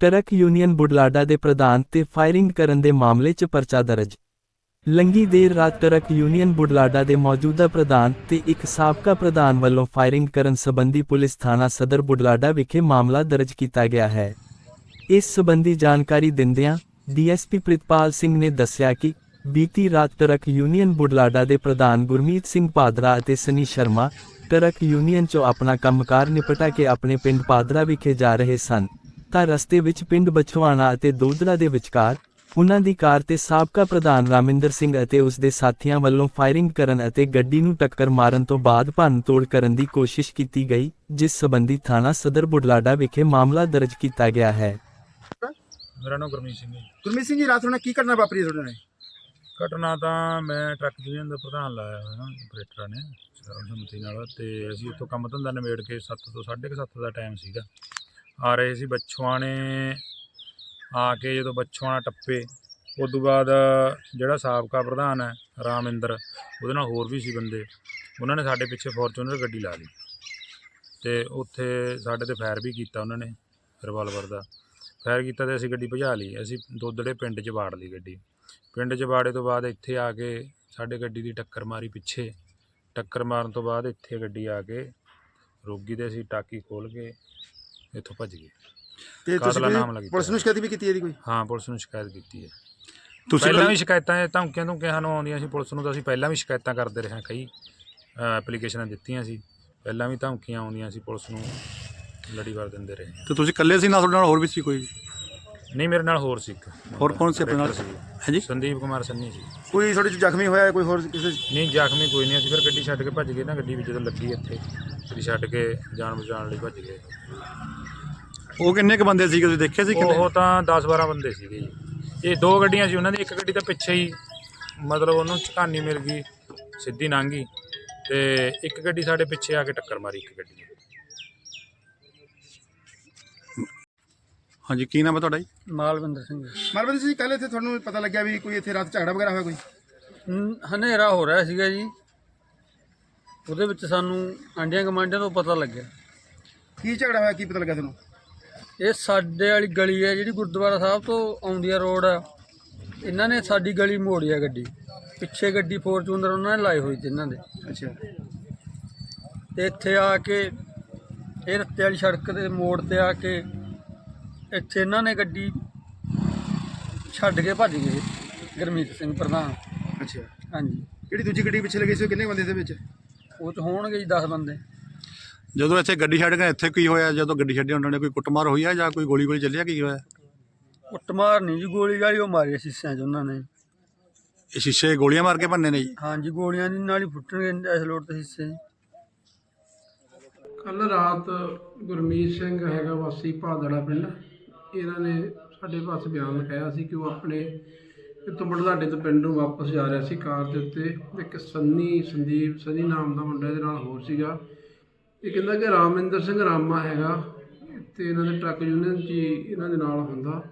Truck union Budhlada ਦੇ ਪ੍ਰਧਾਨ ਤੇ ਫਾਇਰਿੰਗ ਕਰਨ ਦੇ ਮਾਮਲੇ 'ਚ ਪਰਚਾ ਦਰਜ। ਲੰਗੀ ਦੇਰ ਰਾਤ ਟਰੱਕ ਯੂਨੀਅਨ ਬੁਢਲਾਡਾ ਦੇ ਮੌਜੂਦਾ ਪ੍ਰਧਾਨ ਤੇ ਇੱਕ ਸਾਬਕਾ ਪ੍ਰਧਾਨ ਵੱਲੋਂ ਫਾਇਰਿੰਗ ਕਰਨ ਸੰਬੰਧੀ ਪੁਲਿਸ ਥਾਣਾ ਸਦਰ ਬੁਢਲਾਡਾ ਵਿਖੇ ਮਾਮਲਾ ਦਰਜ ਕੀਤਾ ਗਿਆ ਹੈ। ਇਸ ਸੰਬੰਧੀ ਜਾਣਕਾਰੀ ਦਿੰਦਿਆਂ ਡੀਐਸਪੀ ਪ੍ਰਿਤਪਾਲ ਸਿੰਘ ਨੇ ਦੱਸਿਆ ਕਿ ਬੀਤੀ ਰਾਤ ਟਰੱਕ ਯੂਨੀਅਨ ਬੁਢਲਾਡਾ ਦੇ ਪ੍ਰਧਾਨ ਗੁਰਮੀਤ ਸਿੰਘ ਪਾਦਰਾ ਅਤੇ ਸਨੀ ਸ਼ਰਮਾ ਟਰੱਕ ਯੂਨੀਅਨ 'ਚੋਂ ਆਪਣਾ ਕੰਮਕਾਰ ਨਿਪਟਾ ਕੇ ਆਪਣੇ ਪਿੰਡ ਪਾਦਰਾ ਵਿਖੇ ਜਾ ਰਹੇ ਸਨ। ਤਾਂ ਰਸਤੇ ਵਿੱਚ ਪਿੰਡ ਬਛਵਾਣਾ ਅਤੇ ਦੋਦੜਾ ਦੇ ਵਿਚਕਾਰ ਉਹਨਾਂ ਦੀ ਕਾਰ ਤੇ ਸਾਬਕਾ ਪ੍ਰਧਾਨ ਰਾਮਿੰਦਰ ਸਿੰਘ ਅਤੇ ਉਸ ਦੇ ਸਾਥੀਆਂ ਵੱਲੋਂ ਫਾਇਰਿੰਗ ਕਰਨ ਅਤੇ ਗੱਡੀ ਨੂੰ ਟੱਕਰ ਮਾਰਨ ਤੋਂ ਬਾਅਦ ਭੰਨਤੋੜ ਕਰਨ ਦੀ ਕੋਸ਼ਿਸ਼ ਕੀਤੀ ਗਈ ਜਿਸ ਸੰਬੰਧੀ ਥਾਣਾ ਸਦਰ ਬੁਢਲਾਡਾ ਵਿਖੇ ਮਾਮਲਾ ਦਰਜ ਕੀਤਾ ਗਿਆ ਹੈ। ਮੇਰਾ ਨਾਮ ਗੁਰਮੀਤ ਸਿੰਘ ਹੈ ਜੀ। ਗੁਰਮੀਤ ਸਿੰਘ ਜੀ ਰਾਤ ਨੂੰ ਕੀ ਘਟਨਾ ਵਾਪਰੀ ਤੁਹਾਡੇ ਨਾਲ? ਘਟਨਾ ਤਾਂ ਮੈਂ ਟਰੱਕ ਯੂਨੀਅਨ ਦਾ ਪ੍ਰਧਾਨ ਲਾਇਆ ਹੋਇਆ ਆਪਰੇਟਰਾਂ ਨੇ ਸਰਵਸੰਮਤੀ ਨਾਲ ਤੇ ਅਸੀਂ ਉੱਥੋਂ ਕੰਮ ਧੰਦਾ ਨਿਬੇੜ ਕੇ 7 ਤੋਂ 7:30 ਦਾ ਟਾਈਮ ਸੀਗਾ। ਆ ਰਹੇ ਸੀ ਬੱਛਵਾਣੇ ਆ ਕੇ ਜਦੋਂ ਬੱਛਵਾਣਾ ਟੱਪੇ ਉਸ ਤੋਂ ਬਾਅਦ ਜਿਹੜਾ ਸਾਬਕਾ ਪ੍ਰਧਾਨ ਹੈ ਰਾਮਿੰਦਰ, ਉਹਦੇ ਨਾਲ ਹੋਰ ਵੀ ਸੀ ਬੰਦੇ। ਉਹਨਾਂ ਨੇ ਸਾਡੇ ਪਿੱਛੇ ਫੋਰਚੂਨਰ ਗੱਡੀ ਲਾ ਲਈ ਤੇ ਉੱਥੇ ਸਾਡੇ ਤੇ ਫਾਇਰ ਵੀ ਕੀਤਾ ਉਹਨਾਂ ਨੇ ਰਿਵਾਲਵਰ ਦਾ। ਫਾਇਰ ਕੀਤਾ ਤੇ ਅਸੀਂ ਗੱਡੀ ਭਜਾ ਲਈ। ਅਸੀਂ ਦੋਦੜੇ ਪਿੰਡ 'ਚ ਵਾੜ ਲਈ ਗੱਡੀ। ਪਿੰਡ 'ਚ ਵਾੜੇ ਤੋਂ ਬਾਅਦ ਇੱਥੇ ਆ ਕੇ ਸਾਡੇ ਗੱਡੀ ਦੀ ਟੱਕਰ ਮਾਰੀ ਪਿੱਛੇ। ਟੱਕਰ ਮਾਰਨ ਤੋਂ ਬਾਅਦ ਇੱਥੇ ਗੱਡੀ ਆ ਕੇ ਰੋਗੀ ਦੇ ਅਸੀਂ ਟਾਕੀ ਖੋਲ ਕੇ ਇੱਥੋਂ ਭੱਜ ਗਏ। ਤੇ ਕਾਤਲਾ ਤੁਸੀਂ ਪੁਲਿਸ ਨੂੰ ਸ਼ਿਕਾਇਤ ਵੀ ਕੀਤੀ ਹੈ ਇਹਦੀ ਕੋਈ? ਹਾਂ ਪੁਲਿਸ ਨੂੰ ਸ਼ਿਕਾਇਤ ਕੀਤੀ ਹੈ। ਤੁਸੀਂ ਪਹਿਲਾਂ ਵੀ ਸ਼ਿਕਾਇਤਾਂ ਇਹ ਧਮਕੀਆਂ ਧਮਕੀਆਂ ਸਾਨੂੰ ਆਉਂਦੀਆਂ ਸੀ ਪੁਲਿਸ ਨੂੰ ਤਾਂ ਅਸੀਂ ਪਹਿਲਾਂ ਵੀ ਸ਼ਿਕਾਇਤਾਂ ਕਰਦੇ ਰਹੇ ਹਾਂ ਕਈ ਐਪਲੀਕੇਸ਼ਨਾਂ ਦਿੱਤੀਆਂ ਸੀ। ਪਹਿਲਾਂ ਵੀ ਧਮਕੀਆਂ ਆਉਂਦੀਆਂ ਸੀ ਪੁਲਿਸ ਨੂੰ ਲੜੀਵਾਰ ਦਿੰਦੇ ਰਹੇ ਹਾਂ। ਤੇ ਤੁਸੀਂ ਇਕੱਲੇ ਸੀ ਨਾਲ ਤੁਹਾਡੇ ਨਾਲ ਹੋਰ ਵੀ ਸੀ ਕੋਈ? ਨਹੀਂ ਮੇਰੇ ਨਾਲ ਹੋਰ ਸੀ ਇੱਕ। ਹੋਰ ਕੌਣ ਸੀ ਆਪਣੇ ਨਾਲ? ਹਾਂਜੀ? ਸੰਦੀਪ ਕੁਮਾਰ ਸੰਨੀ ਸੀ ਕੋਈ ਤੁਹਾਡੇ ਚ ਜ਼ਖਮੀ ਹੋਇਆ ਕੋਈ ਹੋਰ ਕਿਸੇ ਨਹੀਂ ਜ਼ਖਮੀ ਕੋਈ ਨਹੀਂ ਅਸੀਂ ਫਿਰ ਗੱਡੀ ਛੱਡ ਕੇ ਭੱਜ ਗਏ ਨਾ ਗੱਡੀ ਵਿੱਚ ਜਦੋਂ ਲੱਗੀ ਇੱਥੇ। ਫਿਰ ਛੱਡ ਕੇ ਜਾਨ ਬਚਾਉਣ ਲਈ ਭੱਜ ਗਏ। ਉਹ ਕਿੰਨੇ ਕ ਬੰਦੇ ਸੀਗੇ ਤੁਸੀਂ ਦੇਖੇ ਸੀ ਕਿੰਨੇ ਉਹ ਤਾਂ 10 12 ਬੰਦੇ ਸੀਗੇ ਜੀ। ਇਹ ਦੋ ਗੱਡੀਆਂ ਸੀ ਉਹਨਾਂ ਦੀ ਇੱਕ ਗੱਡੀ ਤਾਂ ਪਿੱਛੇ ਹੀ ਮਤਲਬ ਉਹਨੂੰ ਝਕਾਨੀ ਮਿਲ ਗਈ ਸਿੱਧੀ ਲੰਘ ਗਈ ਤੇ ਇੱਕ ਗੱਡੀ ਸਾਡੇ ਪਿੱਛੇ ਆ ਕੇ ਟੱਕਰ ਮਾਰੀ ਇੱਕ ਗੱਡੀ ਨੇ। ਹਾਂਜੀ ਕੀ ਨਾਮ ਹੈ ਤੁਹਾਡਾ ਜੀ? ਮਾਲਵਿੰਦਰ ਸਿੰਘ। ਮਰਬਤ ਜੀ ਕੱਲ ਇੱਥੇ ਤੁਹਾਨੂੰ ਪਤਾ ਲੱਗਿਆ ਵੀ ਕੋਈ ਇੱਥੇ ਰਾਤ ਝਗੜਾ ਵਗੈਰਾ ਹੋਇਆ ਕੋਈ? ਹਮ, ਹਨੇਰਾ ਹੋ ਰਿਹਾ ਸੀਗਾ ਜੀ। ਉਹਦੇ ਵਿੱਚ ਸਾਨੂੰ ਆਂਡੀਆਂ ਕਮਾਂਡਿਆਂ ਤੋਂ ਪਤਾ ਲੱਗਿਆ। ਕੀ ਝਗੜਾ ਹੋਇਆ? ਕੀ ਪਤਾ ਲੱਗਾ ਤੁਹਾਨੂੰ ਇਹ ਸਾਡੇ ਵਾਲੀ ਗਲੀ ਹੈ ਜਿਹੜੀ ਗੁਰਦੁਆਰਾ ਸਾਹਿਬ ਤੋਂ ਆਉਂਦੀ ਆ ਰੋਡ। ਇਹਨਾਂ ਨੇ ਸਾਡੀ ਗਲੀ ਮੋੜੀ ਆ ਗੱਡੀ। ਪਿੱਛੇ ਗੱਡੀ ਫੋਰਚੂਨਰ ਉਹਨਾਂ ਨੇ ਲਾਈ ਹੋਈ ਸੀ ਇਹਨਾਂ ਦੇ। ਅੱਛਾ। ਤੇ ਇੱਥੇ ਆ ਕੇ ਇਹ ਰੱਤੇ ਵਾਲੀ ਸੜਕ ਦੇ ਮੋੜ ਤੇ ਆ ਕੇ ਇੱਥੇ ਇਹਨਾਂ ਨੇ ਗੱਡੀ ਛੱਡ ਕੇ ਭੱਜ ਗਏ। ਗੁਰਮੀਤ ਸਿੰਘ ਪ੍ਰਧਾਨ। ਅੱਛਾ। ਹਾਂਜੀ। ਜਿਹੜੀ ਦੂਜੀ ਗੱਡੀ ਪਿੱਛੇ ਲੱਗੀ ਸੀ? ਉਹ ਕਿੰਨੇ ਬੰਦੇ ਦੇ ਵਿੱਚ? ਉਹ ਚ ਹੋਣਗੇ ਜੀ 10 ਬੰਦੇ। ਜਦੋਂ ਇੱਥੇ ਗੱਡੀ ਛੱਡ ਗਏ ਇੱਥੇ ਕੀ ਹੋਇਆ? ਜਦੋਂ ਗੱਡੀ ਛੱਡੀ ਉਹਨਾਂ ਨੇ ਕੋਈ ਕੁੱਟਮਾਰ ਹੋਈ ਆ ਜਾਂ ਕੋਈ ਗੋਲੀ ਗੋਲੀ ਚੱਲਿਆ ਕੀ ਹੋਇਆ? ਕੁੱਟਮਾਰ ਨਹੀਂ ਜੀ ਗੋਲੀ ਗਾਲੀ ਉਹ ਮਾਰੀ ਸ਼ੀਸ਼ਿਆਂ 'ਚ ਉਹਨਾਂ ਨੇ। ਇਹ ਸ਼ੀਸ਼ੇ ਗੋਲੀਆਂ ਮਾਰ ਕੇ ਭੰਨੇ ਨੇ ਜੀ? ਹਾਂਜੀ ਗੋਲੀਆਂ ਦੀ ਨਾਲ ਹੀ ਫੁੱਟਣਗੇ ਇਸ ਲੋੜ ਤੇ ਸ਼ੀਸ਼ੇ। ਕੱਲ ਰਾਤ ਗੁਰਮੀਤ ਸਿੰਘ ਹੈਗਾ ਵਾਸੀ ਭਾਦੜਾ ਪਿੰਡ। ਇਹਨਾਂ ਨੇ ਸਾਡੇ ਪਾਸ ਬਿਆਨ ਲਿਖਾਇਆ ਸੀ ਕਿ ਉਹ ਆਪਣੇ ਇੱਥੋਂ ਬੜਲਾਡੇ ਤੋਂ ਪਿੰਡ ਨੂੰ ਵਾਪਸ ਜਾ ਰਿਹਾ ਸੀ ਕਾਰ ਦੇ ਉੱਤੇ। ਇੱਕ ਸੰਨੀ ਸੰਦੀਪ, ਸੰਨੀ ਨਾਮ ਦਾ ਮੁੰਡਾ ਇਹਦੇ ਨਾਲ ਹੋਰ ਸੀਗਾ। ਇਹ ਕਹਿੰਦਾ ਕਿ ਰਾਮਿੰਦਰ ਸਿੰਘ ਰਾਮਾ ਹੈਗਾ, ਤੇ ਇਹਨਾਂ ਦੇ ਟਰੱਕ ਯੂਨੀਅਨ 'ਚ ਇਹਨਾਂ ਦੇ ਨਾਲ ਹੁੰਦਾ।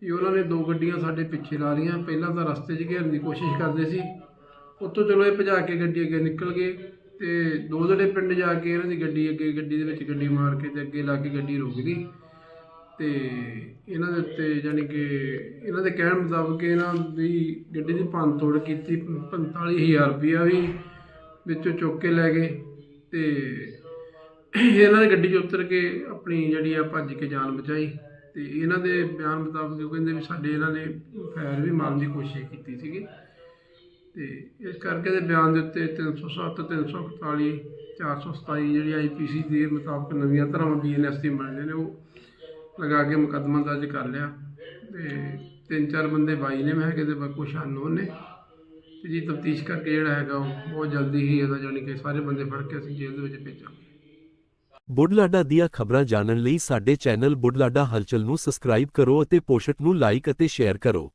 ਕਿ ਉਹਨਾਂ ਨੇ ਦੋ ਗੱਡੀਆਂ ਸਾਡੇ ਪਿੱਛੇ ਲਾ ਲਈਆਂ। ਪਹਿਲਾਂ ਤਾਂ ਰਸਤੇ 'ਚ ਘੇਰਨ ਦੀ ਕੋਸ਼ਿਸ਼ ਕਰਦੇ ਸੀ। ਉੱਥੋਂ ਚਲੋ ਇਹ ਭਜਾ ਕੇ ਗੱਡੀ ਅੱਗੇ ਨਿਕਲ ਗਏ ਤੇ ਦੋ ਜਿਹੜੇ ਪਿੰਡ ਜਾ ਕੇ ਇਹਨਾਂ ਦੀ ਗੱਡੀ ਅੱਗੇ, ਗੱਡੀ ਦੇ ਵਿੱਚ ਗੱਡੀ ਮਾਰ ਕੇ ਤੇ ਅੱਗੇ ਲਾ ਕੇ ਗੱਡੀ ਰੁਕ ਗਈ। ਅਤੇ ਇਹਨਾਂ ਦੇ ਉੱਤੇ ਯਾਨੀ ਕਿ ਇਹਨਾਂ ਦੇ ਕਹਿਣ ਮੁਤਾਬਕ ਇਹਨਾਂ ਦੀ ਗੱਡੀ ਦੀ ਭੰਨ ਤੋੜ ਕੀਤੀ, ਪੰਤਾਲੀ ਹਜ਼ਾਰ ਰੁਪਈਆ ਵੀ ਵਿੱਚੋਂ ਚੁੱਕ ਕੇ ਲੈ ਗਏ ਅਤੇ ਇਹਨਾਂ ਨੇ ਗੱਡੀ 'ਚ ਉਤਰ ਕੇ ਆਪਣੀ ਜਿਹੜੀ ਆ ਭੱਜ ਕੇ ਜਾਨ ਬਚਾਈ ਅਤੇ ਇਹਨਾਂ ਦੇ ਬਿਆਨ ਮੁਤਾਬਕ ਉਹ ਕਹਿੰਦੇ ਵੀ ਸਾਡੇ ਇਹਨਾਂ ਨੇ ਫੈਰ ਵੀ ਮਾਰਨ ਦੀ ਕੋਸ਼ਿਸ਼ ਕੀਤੀ ਸੀਗੀ ਅਤੇ ਇਸ ਕਰਕੇ ਦੇ ਬਿਆਨ ਦੇ ਉੱਤੇ 307 341 427 ਜਿਹੜੀ ਆਈਪੀਸੀ ਦੇ ਮੁਤਾਬਕ ਨਵੀਆਂ ਧਾਰਾਵਾਂ ਬੀਐਨਐਸ ਦੀ ਬਣਦੇ ਨੇ, ਉਹ ਲਗਾ ਕੇ ਮੁਕੱਦਮਾ ਦਰਜ ਕਰ ਲਿਆ ਤੇ ਤਿੰਨ ਚਾਰ ਬੰਦੇ ਬਾਈ ਨੇ, ਮੈਂ ਹੈਗੇ ਤੇ ਬਾਕੀ ਕੁਛ ਅਨਨੋਨ ਨੇ ਤੇ ਜੀ ਤਫਤੀਸ਼ ਕਰਕੇ ਜਿਹੜਾ ਹੈਗਾ ਉਹ ਬਹੁਤ ਜਲਦੀ ਹੀ ਇਹਦਾ ਜਾਣੀ ਕਿ ਸਾਰੇ ਬੰਦੇ ਫੜ ਕੇ ਅਸੀਂ ਜੇਲ੍ਹ ਦੇ ਵਿੱਚ ਭੇਜਾਂਗੇ। ਬੁੱਢਲਾਡਾ ਦੀਆਂ ਖਬਰਾਂ ਜਾਣਨ ਲਈ ਸਾਡੇ ਚੈਨਲ ਬੁੱਢਲਾਡਾ ਹਲਚਲ ਨੂੰ ਸਬਸਕ੍ਰਾਈਬ ਕਰੋ ਅਤੇ ਪੋਸਟ ਨੂੰ ਲਾਈਕ ਅਤੇ ਸ਼ੇਅਰ ਕਰੋ।